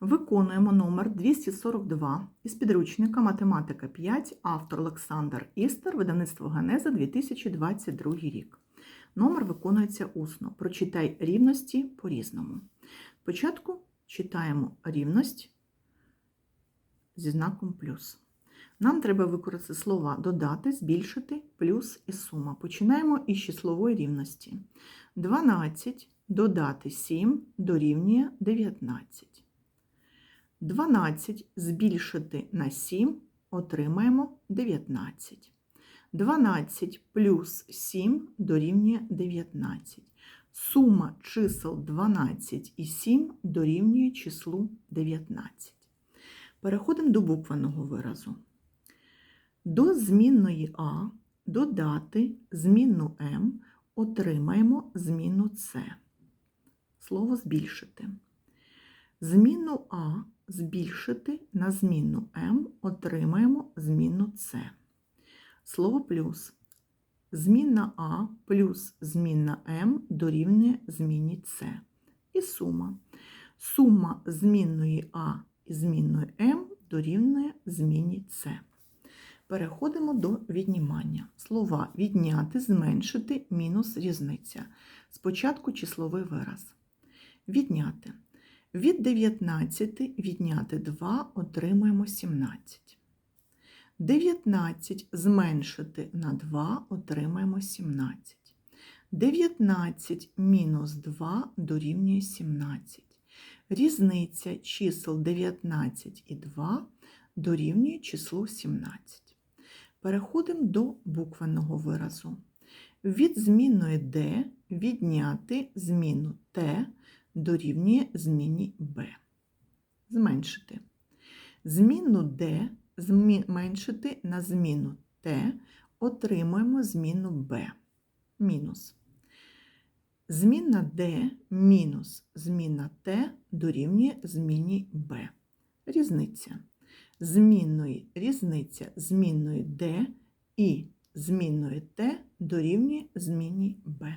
Виконуємо номер 242 із підручника Математика 5, автор Олександр Істер, видавництво Генеза 2022 рік. Номер виконується усно. Прочитай рівності по-різному. Спочатку читаємо рівність зі знаком плюс. Нам треба використати слова додати, збільшити, плюс і сума. Починаємо із числової рівності. 12 додати 7 дорівнює 19. 12 збільшити на 7 отримаємо 19. 12 плюс 7 дорівнює 19. Сума чисел 12 і 7 дорівнює числу 19. Переходимо до буквеного виразу. До змінної А додати змінну М отримаємо зміну С. Слово збільшити. Змінну А збільшити на змінну М отримаємо зміну С. Слово плюс. Змінна А плюс змінна М дорівнює зміні С. І сума. Сума змінної А і змінної М дорівнює зміні С. Переходимо до віднімання. Слова відняти, зменшити, мінус різниця. Спочатку числовий вираз. Відняти. Від 19 відняти 2 отримаємо 17. 19 зменшити на 2 отримаємо 17. 19 мінус 2 дорівнює 17. Різниця чисел 19 і 2 дорівнює числу 17. Переходимо до буквеного виразу. Від змінної D відняти зміну T дорівнює зміні B. Зменшити. Зміну D зменшити на зміну T отримуємо зміну B. Мінус. Змінна D мінус змінна T дорівнює зміні B. Різниця. Змінної різниця змінної D і змінної T дорівнює зміні B.